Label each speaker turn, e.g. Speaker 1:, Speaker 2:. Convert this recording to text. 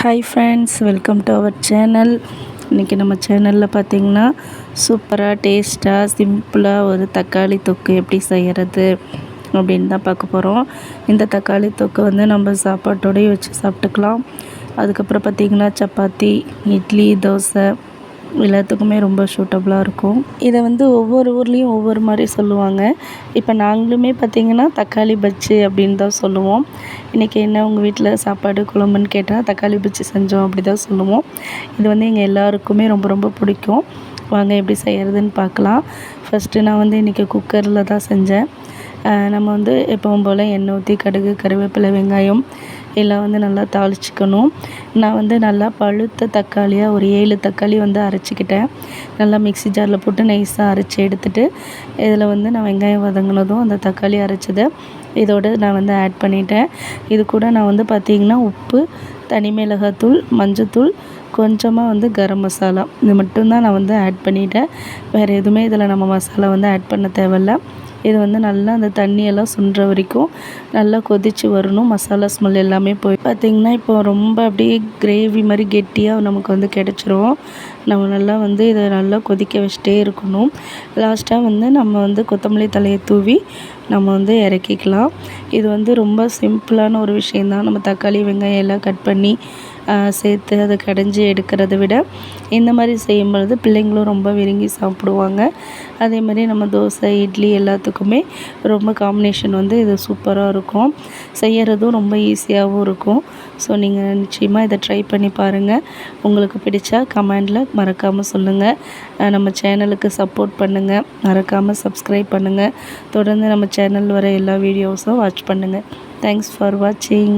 Speaker 1: Hi friends welcome to our channel இன்றைக்கி நம்ம சேனலில் பார்த்திங்கன்னா சூப்பராக டேஸ்ட்டாக சிம்பிளாக ஒரு தக்காளி தொக்கு எப்படி செய்கிறது அப்படின்னு தான் பார்க்க போகிறோம் இந்த தக்காளி தொக்கு வந்து நம்ம சாப்பாட்டோடய வச்சு சாப்பிட்டுக்கலாம். அதுக்கப்புறம் பார்த்திங்கன்னா சப்பாத்தி இட்லி தோசை எல்லாத்துக்குமே ரொம்ப சூட்டபுளாக இருக்கும். இதை வந்து ஒவ்வொரு ஊர்லேயும் ஒவ்வொரு மாதிரி சொல்லுவாங்க. இப்போ நாங்களுமே பார்த்திங்கன்னா தக்காளி பஜ்ஜி அப்படின்னு தான் சொல்லுவோம். இன்றைக்கி என்ன உங்கள் வீட்டில் சாப்பாடு குழம்புன்னு கேட்டால் தக்காளி பஜ்ஜி செஞ்சோம் அப்படி தான் சொல்லுவோம். இது வந்து எங்கள் எல்லாருக்குமே ரொம்ப ரொம்ப பிடிக்கும். வாங்க எப்படி செய்கிறதுன்னு பார்க்கலாம் ஃபஸ்ட்டு நான் வந்து இன்றைக்கி குக்கரில் தான் செஞ்சேன். நம்ம வந்து எப்பவும் போல் எண்ணெய் ஊற்றி கடுகு கருவேப்பிலை வெங்காயம் எல்லாம் வந்து நல்லா தாளிச்சிக்கணும். நான் வந்து நல்லா பழுத்த தக்காளியாக ஒரு ஏழு தக்காளி வந்து அரைச்சிக்கிட்டேன். நல்லா மிக்ஸி ஜாரில் போட்டு நைஸாக அரைச்சி எடுத்துகிட்டு இதில் வந்து நான் வெங்காயம் வதங்கினதும் அந்த தக்காளி அரைச்சதை இதோடு நான் வந்து ஆட் பண்ணிட்டேன். இது கூட நான் வந்து பார்த்திங்கன்னா உப்பு தனி மிளகாத்தூள் மஞ்சத்தூள் கொஞ்சமாக வந்து கரம் மசாலா. இது மட்டும்தான் நான் வந்து ஆட் பண்ணிட்டேன். வேறு எதுவுமே இதில் நம்ம மசாலா வந்து ஆட் பண்ண தேவையில்ல. இது வந்து நல்லா அந்த தண்ணியெல்லாம் சுன்ற வரைக்கும் நல்லா கொதித்து வரணும். மசாலா ஸ்மெல் எல்லாமே போய் பார்த்திங்கன்னா இப்போ ரொம்ப அப்படியே கிரேவி மாதிரி கெட்டியாக நமக்கு வந்து கிடச்சிரும். நம்ம நல்லா வந்து இதை நல்லா கொதிக்க வச்சுட்டே இருக்கணும். லாஸ்ட்டாக வந்து நம்ம வந்து கொத்தமல்லி தலையை தூவி நம்ம வந்து இறக்கிக்கலாம். இது வந்து ரொம்ப சிம்பிளான ஒரு விஷயந்தான் நம்ம தக்காளி வெங்காயம் எல்லாம் கட் பண்ணி சேர்த்து அதை கடைஞ்சி எடுக்கிறத விட இந்த மாதிரி செய்யும் பொழுது பிள்ளைங்களும் ரொம்ப விரும்பி சாப்பிடுவாங்க. அதே மாதிரி நம்ம தோசை இட்லி எல்லாத்துக்குமே ரொம்ப காம்பினேஷன் வந்து இது சூப்பராக இருக்கும். செய்கிறதும் ரொம்ப ஈஸியாகவும் இருக்கும். ஸோ நீங்கள் நிச்சயமாக இதை ட்ரை பண்ணி பாருங்கள் உங்களுக்கு பிடிச்சா கமெண்டில் மறக்காமல் சொல்லுங்கள் நம்ம சேனலுக்கு சப்போர்ட் பண்ணுங்கள் மறக்காமல் சப்ஸ்கிரைப் பண்ணுங்கள் தொடர்ந்து நம்ம சேனல் வர எல்லா வீடியோஸும் வாட்ச் பண்ணுங்கள் தேங்க்ஸ் ஃபார் வாட்சிங்